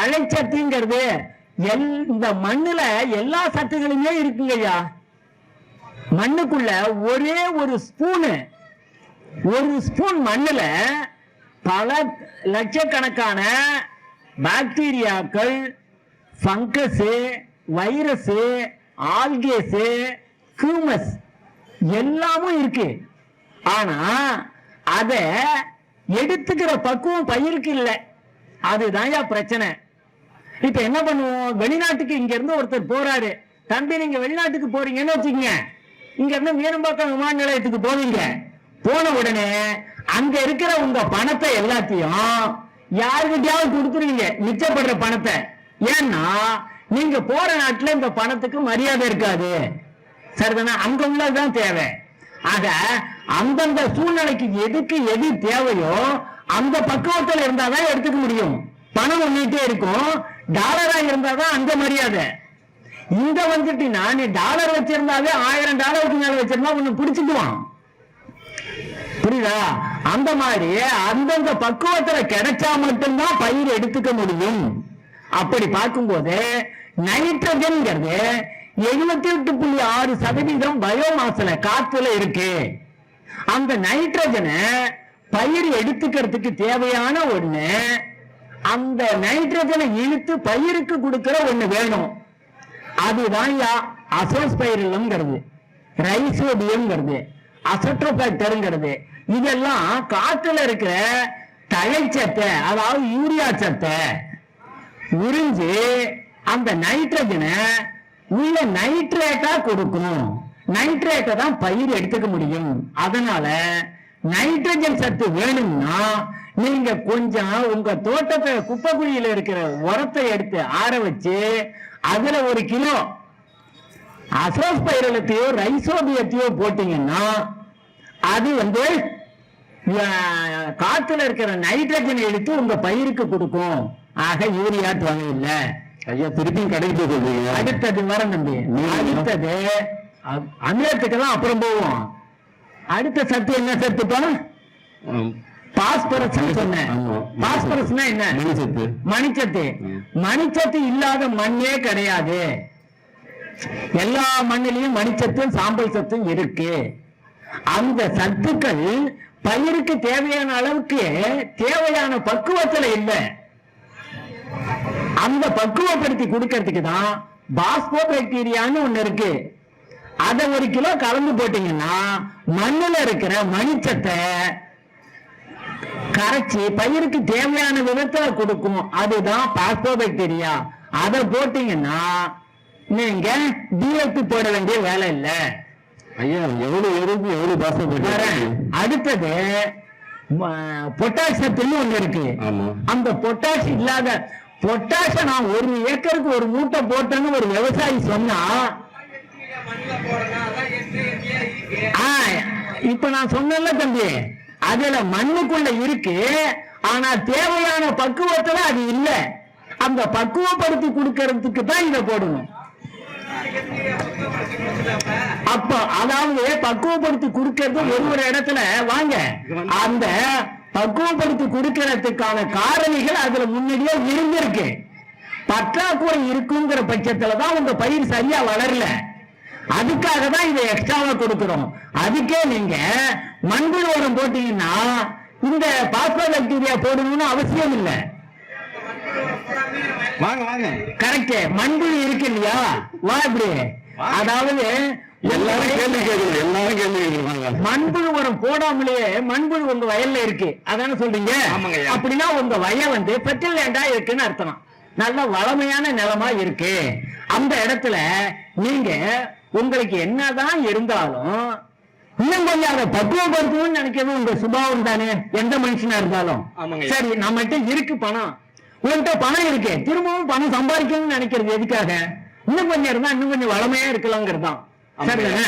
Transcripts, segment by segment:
தழைச்சத்துங்கிறது L இந்த மண்ணுல எல்லா சத்துகளுமே இருக்குங்கய்யா மண்ணுக்குள்ள ஒரே ஒரு ஸ்பூனு. ஒரு ஸ்பூன் மண்ணுல பல லட்சக்கணக்கான பாக்டீரியாக்கள் ஃபங்கஸு வைரஸு ஆல்கேஸு கியூமஸ் எல்லாமும் இருக்கு. ஆனா அதை எடுத்துக்கிற பக்குவம் பயிருக்கு இல்லை. அதுதான் பிரச்சனை. இப்ப என்ன பண்ணுவோம்? வெளிநாட்டுக்கு இங்க இருந்து ஒருத்தர் போறாரு. தம்பி நீங்க வெளிநாட்டுக்கு போறீங்கன்னு வச்சுக்கங்க. இங்க இருந்து மீனம்பாக்கம் விமான நிலையத்துக்கு போவீங்க. போன உடனே அங்க இருக்கிற உங்க பணத்தை எல்லாத்தையும் யாருக்கிட்டயாவது கொடுத்துருவீங்க. மிச்சப்படுற பணத்தை. ஏன்னா நீங்க போற நாட்டுல இந்த பணத்துக்கு மரியாதை இருக்காது. சரிதானா? அங்க உள்ளதுதான் தேவை. ஆக அந்தந்த சூழ்நிலைக்கு எதுக்கு எது தேவையோ அந்த பக்குவத்தில் இருந்தாதான் எடுத்துக்க முடியும். பணம் ஒண்ணிட்டே இருக்கும். டாலரா இருந்தாதான் அங்க மரியாதை. இங்க வந்துட்டீங்கன்னா நீ டாலர் வச்சிருந்தாவே ஆயிரம் டாலருக்கு மேல வச்சிருந்தா உன்னை பிடிச்சிக்குவான். புரியுதா? அந்த மாதிரி அந்தந்த பக்குவத்துல கிடைச்சா மட்டும்தான் பயிர் எடுத்துக்க முடியும். அப்படி பார்க்கும்போது நைட்ரஜன்ங்கிறது எழுபத்தி எட்டு புள்ளி ஆறு சதவீதம் பயோமாஸ்ல காத்துல இருக்கு. அந்த நைட்ரஜனை பயிர் எடுத்துக்கிறதுக்கு தேவையான ஒண்ணு அந்த நைட்ரஜனை இழுத்து பயிருக்கு கொடுக்கிற ஒண்ணு வேணும். அதுதான் அசோஸ்பைரிலம்ங்கிறது ரைசோபியம்ங்கிறது அசட்ரோபேக்டருங்கிறது. இதெல்லாம் காற்றுல இருக்கிற தழைச்சத்தை அதாவது யூரியா சத்தை உறிஞ்சு அந்த நைட்ரஜனை உள்ள நைட்ரேட்டா கொடுக்கும் நைட்ரேட்டை தான் பயிர் எடுத்துக்க முடியும். அதனால நைட்ரஜன் சத்து வேணும்னா நீங்க கொஞ்சம் உங்க தோட்டத்தை குப்பைக்குழியில இருக்கிற உரத்தை எடுத்து ஆற வச்சு அதுல ஒரு கிலோ அசோஸ் பயிரலத்தையோ ரைசோபியத்தையோ போட்டீங்கன்னா அது வந்து காத்துல இருக்கிற நைட்ரஜன் எடுத்து உங்க பயிருக்கு கொடுக்கும். ஆக யூரியா தேவையில்லை ஐயா திருப்பியும் கடைக்கு சொல்றீங்க. அடுத்தது வர நம்பி. அடுத்தது அ- அமிலத்துக்கெல்லாம் அப்புறம் போவோம். அடுத்த சத்து என்ன ஆம். பாஸ்பரஸ் சொன்னேன். பாஸ்பரஸ்னா என்ன? மணிச்சத்து. மணிச்சத்து. மணிச்சத்து இல்லாத மண்ணே கிடையாது. எல்லா மண்ணிலையும் மணிச்சத்தும் சாம்பல் சத்தும் இருக்கு. அந்த சத்துக்கள் பயிருக்கு தேவையான அளவுக்கு தேவையான பக்குவத்துல இல்லை. அந்த பக்குவப்படுத்தி கொடுக்கறதுக்கு தான் பாஸ்போ பாக்டீரியான்னு ஒண்ணு இருக்கு. அதை ஒரு கிலோ கலந்து போட்டீங்கன்னா மண்ணுல இருக்கிற மணிச்சத்தை கரைச்சி பயிருக்கு தேவையான விதத்துல கொடுக்கும். அதுதான் பாஸ்போ பாக்டீரியா அதை போட்டீங்கன்னா நீங்க டிஎப்பி போட வேண்டிய வேலை இல்லை. ஐயா எவ்வளவு எறும்பு எவ்வளவு பாசம். அடுத்தது பொட்டாசியத்துன்னு ஒண்ணு இருக்கு. அந்த பொட்டாஷ் இல்லாத பொட்டாஷ நான் ஒரு ஏக்கருக்கு ஒரு மூட்டை போட்டேன்னு ஒரு விவசாயி சொன்னா இப்ப நான் சொன்னேன்ல தம்பி அதுல மண்ணுக்குள்ள இருக்கு ஆனா தேவையான பக்குவத்துல அது இல்ல. அந்த பக்குவப்படுத்தி கொடுக்கறதுக்கு தான் இதை போடணும். அப்ப அதாவது பக்குவப்படுத்தி கொடுக்கறது ஒரு ஒரு இடத்துல வாங்க அந்த பக்குவப்படுத்தி கொடுக்கறதுக்கான காரணிகள் அதுல முன்னாடியே இருந்திருக்கு. பற்றாக்குறை இருக்குங்கிற பட்சத்துலதான் உங்க பயிர் சரியா வளரல. அதுக்காக தான் இதை எக்ஸ்ட்ராவா கொடுக்கிறோம். அதுக்கே நீங்க மண்புழு உரம் போட்டீங்கன்னா இந்த பாஸ்போ பாக்டீரியா போடணும்னு அவசியம் இல்லை. வாங்க வாங்க. கரெக்ட். மண்புழு இருக்கு இல்லையா? வா இப்படி. அதாவது எல்லாரும் கேள்வி கேட்கணும் எல்லாரும் கேள்வி கேட்கறாங்க மண்புழு உரம் போடாமலேயே மண்புழு உங்க வயல்ல இருக்கு. அதானே சொல்றீங்க. அப்படின்னா உங்க வயல் வந்து பெட்டில் லேண்டா இருக்குன்னு அர்த்தம். நல்ல வளமையான நிலமா இருக்கு. அந்த இடத்துல நீங்க உங்களுக்கு என்னதான் இருந்தாலும் இன்னும் கொஞ்சம் அதை பக்குவப்படுத்தணும்னு நினைக்கிறது உங்க சுபாவம் தானே? எந்த மனுஷனா இருந்தாலும். சரி நம்மகிட்ட இருக்கு பணம். உன்கிட்ட பணம் இருக்கு. திரும்பவும் பணம் சம்பாதிக்கணும்னு நினைக்கிறது எதுக்காக? இன்னும் கொஞ்சம் இருந்தா இன்னும் கொஞ்சம் வளமையா இருக்கலாங்கிறது தான். சரிதானே?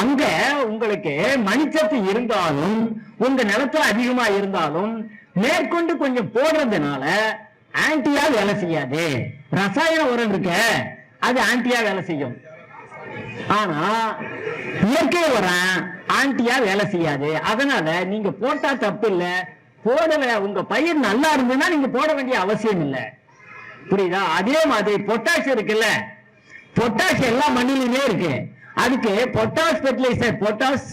அங்க உங்களுக்கு மணிச்சத்து இருந்தாலும் உங்க நிலத்துல அதிகமா இருந்தாலும் மேற்கொண்டு கொஞ்சம் போடுறதுனால ஆன்டியா வேலை செய்யாது. ரசாயன உரம் இருக்க அது ஆன்டியா வேலை செய்யும். ஆனா இயற்கை உரம் ஆண்டியா வேலை செய்யாது. அதனால நீங்க போட்டா தப்பு இல்ல. போடல உங்க பயிர் நல்லா இருந்ததுன்னா நீங்க போட வேண்டிய அவசியம் இல்ல. புரியுதா? அதே மாதிரி பொட்டாஷ் இருக்குல்ல. பொட்டாஷ் எல்லா மண்ணிலுமே இருக்கு. அதுக்கு பொட்டாஷ் ஃபெர்டிலைசர் பொட்டாஷ்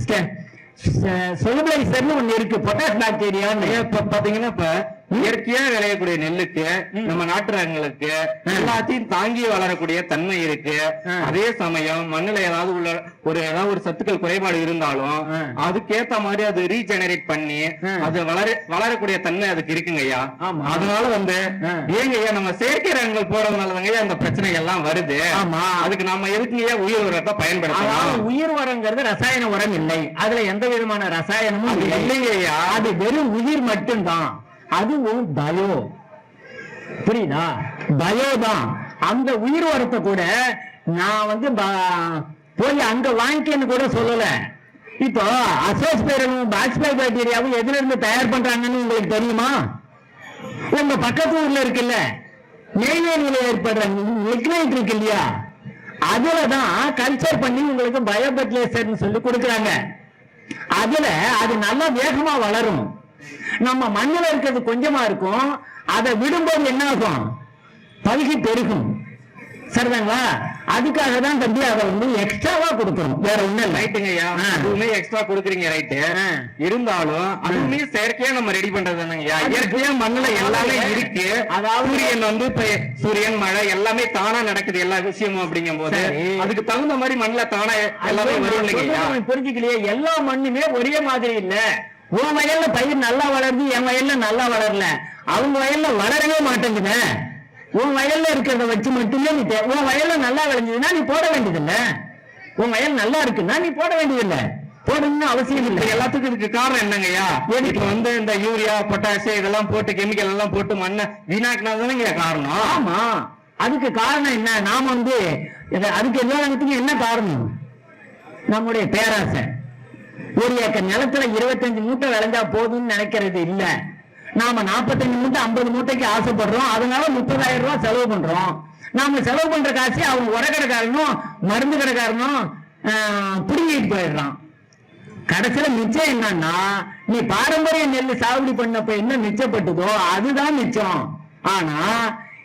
சொலுபிளைசர்னு ஒண்ணு இருக்கு. பொட்டாஷ் பாக்டீரியான்னு இப்ப பாத்தீங்கன்னா இப்ப இயற்கையா விளையக்கூடிய நெல்லுக்கு. நம்ம நாட்டு ரகங்களுக்கு. எல்லாத்தையும் தாங்கி வளரக்கூடிய தன்மை இருக்கு. அதே சமயம் மண்ணுல ஏதாவது உள்ள ஒரு ஏதாவது ஒரு சத்துக்கள் குறைபாடு இருந்தாலும். அதுக்கேத்த மாதிரி அது ரீஜெனரேட் பண்ணி. அது வளர வளரக்கூடிய தன்மை அதுக்கு இருக்குங்க ஐயா. அதனால வந்து. ஏங்க ஐயா நம்ம செயற்கை ரகங்கள் போறதுனால தாங்க ஐயா அந்த பிரச்சனை எல்லாம் வருது. அதுக்கு நம்ம எதுக்கு ஐயா உயிர் உரத்தை பயன்படுத்தலாம் உயிர் உரங்கிறது ரசாயன உரம் இல்லை அதுல எந்த விதமான ரசாயனமும் இல்லைங்க ஐயா அது வெறும் உயிர் மட்டும்தான் அதுவும் பயோ. புரியுதா? பயோ தான். அந்த உயிர் வரத்தை கூட நான் வந்து ப- போய் அங்க வாங்கிக்கன்னு கூட சொல்லல. இப்போ அசோஸ்பேரனும் பாக்ஸ்பை பாக்டீரியாவும் எதுல இருந்து தயார் பண்றாங்கன்னு உங்களுக்கு தெரியுமா? உங்க பக்கத்து ஊர்ல இருக்குல்ல நெய்வேலியில ஏற்படுற லிக்னைட் இருக்கு இல்லையா? அதுலதான் கல்ச்சர் பண்ணி உங்களுக்கு பயோ சொல்லி கொடுக்குறாங்க. அதுல அது நல்லா வேகமா வளரும். நம்ம மண்ணுல இருக்கிறது கொஞ்சமா இருக்கும் அதை விடும்போது என்ன ஆகும்? பல்கி பெருகும். சரிதாங்களா? அதுக்காக தான் தம்பி அதை வந்து எக்ஸ்ட்ராவா கொடுக்கணும். வேற ஒண்ணும் இல்லை. ரைட்டுங்க. அதுவுமே எக்ஸ்ட்ரா கொடுக்குறீங்க ரைட்டு. இருந்தாலும் அதுவுமே செயற்கையா நம்ம ரெடி பண்றது தானங்கய்யா. இயற்கையா மண்ணுல எல்லாமே இருக்கு. அதாவது- சூரியன் வந்து இப்ப சூரியன் மழை எல்லாமே தானா நடக்குது எல்லா விஷயமும் அப்படிங்கும் போது. அதுக்கு தகுந்த மாதிரி மண்ணுல தானா எல்லாமே வரும் இல்லைங்கய்யா. புரிஞ்சுக்கலையே. எல்லா மண்ணுமே ஒரே மாதிரி இல்ல. உன் வயல்ல பயிர் நல்லா வளருது என் வயல்ல நல்லா வளரல. அவங்க வயல்ல வளரவே மாட்டேங்குது. உன் வயல்ல இருக்கிறத வச்சு மட்டுமே நீ உன் வயல்ல நல்லா விளைஞ்சதுன்னா நீ போட வேண்டியதில்ல. உன் வயல் நல்லா இருக்குன்னா நீ போட வேண்டியதில்ல. போடணும்னு அவசியம் இல்லை. எல்லாத்துக்கும் இதுக்கு காரணம் என்னங்கய்யா இப்ப வந்து இந்த யூரியா பொட்டாஷ் இதெல்லாம் போட்டு கெமிக்கல் எல்லாம் போட்டு மண்ணை வீணாக்குனதுதானங்க காரணம்? ஆமா. அதுக்கு காரணம் என்ன? நாம வந்து அதுக்கு எல்லாத்துக்கும் என்ன காரணம்? நம்முடைய பேராசை. ஒரு ஏக்கர் நிலத்துல இருபத்தஞ்சு மூட்டை விளைஞ்சா போதும்னு நினைக்கிறது இல்ல. நாம 45 மூட்டை ஐம்பது மூட்டைக்கு ஆசைப்படுறோம். அதனால முப்பதாயிரம் ரூபாய் செலவு பண்றோம். நாம செலவு பண்ற காசு அவங்க உரக்கடைக்காரனும் மருந்து கடைக்காரனும் ஆஹ், புடுங்கிட்டு போயிடுறான். கடைசியில மிச்சம் என்னன்னா நீ பாரம்பரிய நெல் சாகுபடி பண்ணப்ப என்ன மிச்சப்பட்டதோ அதுதான் மிச்சம். ஆனா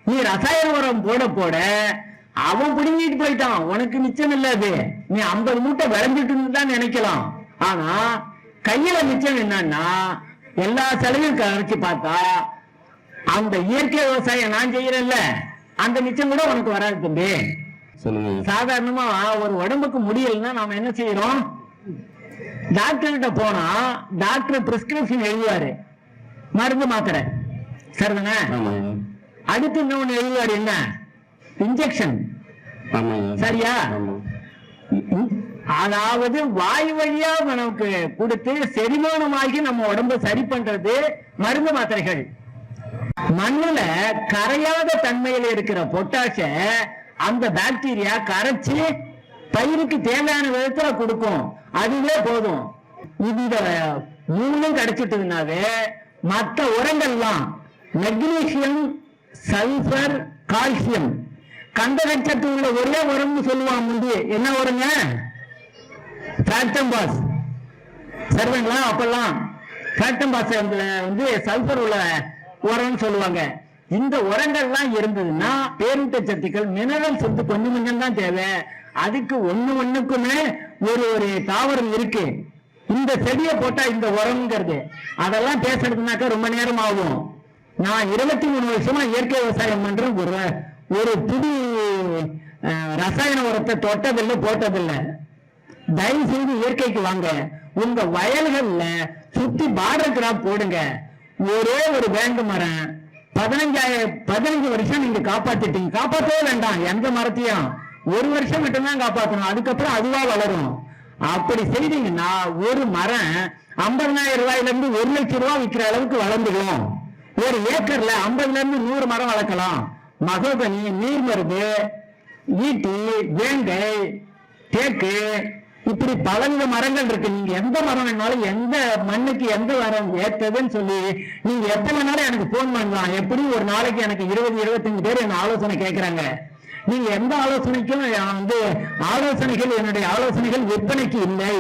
நீ ரசாயன உரம் போட போட அவன் பிடுங்கிட்டு போயிட்டான். உனக்கு மிச்சம் இல்ல அது. நீ ஐம்பது மூட்டை விளைஞ்சிட்டு தான் நினைக்கலாம். ஆனா கையில மிச்சம் என்னன்னா எல்லா செலவையும் கரைச்சு பார்த்தா அந்த இயற்கை விவசாயம் நான் செய்யறேன்ல அந்த மிச்சம் கூட உனக்கு வராது தம்பி. சாதாரணமா ஒரு உடம்புக்கு முடியலன்னா நாம என்ன செய்யறோம்? டாக்டர் கிட்ட போனா டாக்டர் பிரிஸ்கிரிப்ஷன் எழுதுவாரு. மருந்து மாத்திரை. சரிதானே? அடுத்து இன்னொன்னு எழுதுவாரு என்ன? இன்ஜெக்ஷன் சரியா? அதாவது வாய் வழியா நமக்கு கொடுத்து செரிமானமாகி நம்ம உடம்ப சரி பண்றது மருந்து மாத்திரைகள். மண்ணுல கரையாத தன்மையில இருக்கிற பொட்டாச அந்த பாக்டீரியா கரைச்சு பயிருக்கு தேவையான விதத்துல கொடுக்கும். அதுவே போதும். இந்த மூணும் கிடைச்சிட்டதுனாவே மற்ற உரங்கள்லாம் மெக்னீசியம் சல்பர் கால்சியம் கந்தகச்சத்து உள்ள ஒரே உரம்னு சொல்லுவான் முந்தி. என்ன உரங்க? பாஸ் சரிங்களா அப்பெல்லாம் ஃபேக்டம் பாஸ் வந்து சல்பர் உள்ள உரம்னு சொல்லுவாங்க. இந்த உரங்கள்லாம் இருந்ததுன்னா பேரூட்ட சத்துக்கள் மினரல்ஸ் வந்து கொஞ்சம் கொஞ்சம் தான் தேவை. அதுக்கு ஒண்ணு ஒண்ணுக்குமே ஒரு ஒரு தாவரம் இருக்கு. இந்த செடியை போட்டா இந்த உரம்ங்கிறது. அதெல்லாம் பேசுறதுனாக்கா ரொம்ப நேரம் ஆகும். நான் இருபத்தி மூணு வருஷமா இயற்கை விவசாயம் பண்றேன். ஒரு ஒரு புது ரசாயன உரத்தை தொட்டதில்லை போட்டதில்லை. தயவு செய்து இயற்கைக்கு வாங்க. உங்க வயல்கள்ல சுத்தி பார்டர் கிராப் போடுங்க. ஒரே ஒரு வேங்கு மரம். பதினஞ்சாயிரம் பதினஞ்சு வருஷம் நீங்க காப்பாத்திட்டீங்க. காப்பாற்றவே வேண்டாம். எந்த மரத்தையும். ஒரு வருஷம் மட்டும்தான் காப்பாற்றணும் அதுக்கப்புறம் அதுவா வளரும். அப்படி செய்தீங்கன்னா ஒரு மரம் ஐம்பதனாயிரம் ரூபாயில இருந்து ஒரு லட்சம் ரூபாய் விற்கிற அளவுக்கு வளர்ந்துடும். ஒரு ஏக்கர்ல ஐம்பதுல இருந்து நூறு மரம் வளர்க்கலாம். மகோகனி நீர்மருது ஈட்டி வேங்கை தேக்கு இப்படி பலவித மரங்கள் இருக்கு. நீங்க எந்த மரம் வேணாலும் எந்த மண்ணுக்கு எந்த மரம் ஏத்ததுன்னு சொல்லி நீங்க எப்ப வேணாலும் எனக்கு போன் பண்ணலாம். எப்படி ஒரு நாளைக்கு எனக்கு இருபது இருபத்தஞ்சு பேர் என்ன ஆலோசனை கேட்கறாங்க நீங்க எந்த ஆலோசனைக்கும் நான் வந்து ஆலோசனைகள் என்னுடைய ஆலோசனைகள் விற்பனைக்கு இல்லை.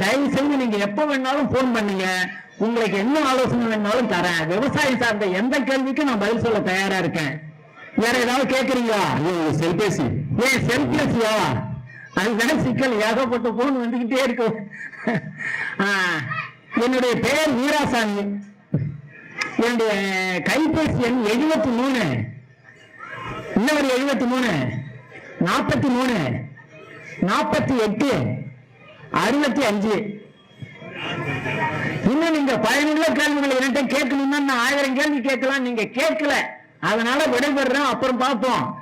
தயவு செய்து நீங்க எப்ப வேணாலும் போன் பண்ணுங்க. உங்களுக்கு என்ன ஆலோசனை வேணாலும் தரேன். விவசாயம் சார்ந்த எந்த கேள்விக்கும் நான் பதில் சொல்ல தயாரா இருக்கேன். வேற ஏதாவது கேக்குறீங்களா? செல்பேசி. ஏன் செல்பேசியா? அதுதான் சிக்கல் ஏகப்பட்ட போன் வந்துகிட்டே இருக்கும் என்னுடைய பெயர் வீராசாமி. என்னுடைய கைபேசி எண் எழுபத்தி மூணு. இன்னொரு எழுபத்தி மூணு. நாற்பத்தி மூணு. நாற்பத்தி எட்டு. அறுபத்தி அஞ்சு. இன்னும் நீங்க பயனுள்ள கேள்விகளை என்கிட்ட கேட்கணும்னா நான் ஆயிரம் கேள்வி கேட்கலாம். நீங்க கேட்கல. அதனால விடைபெறுறேன். அப்புறம் பார்ப்போம்.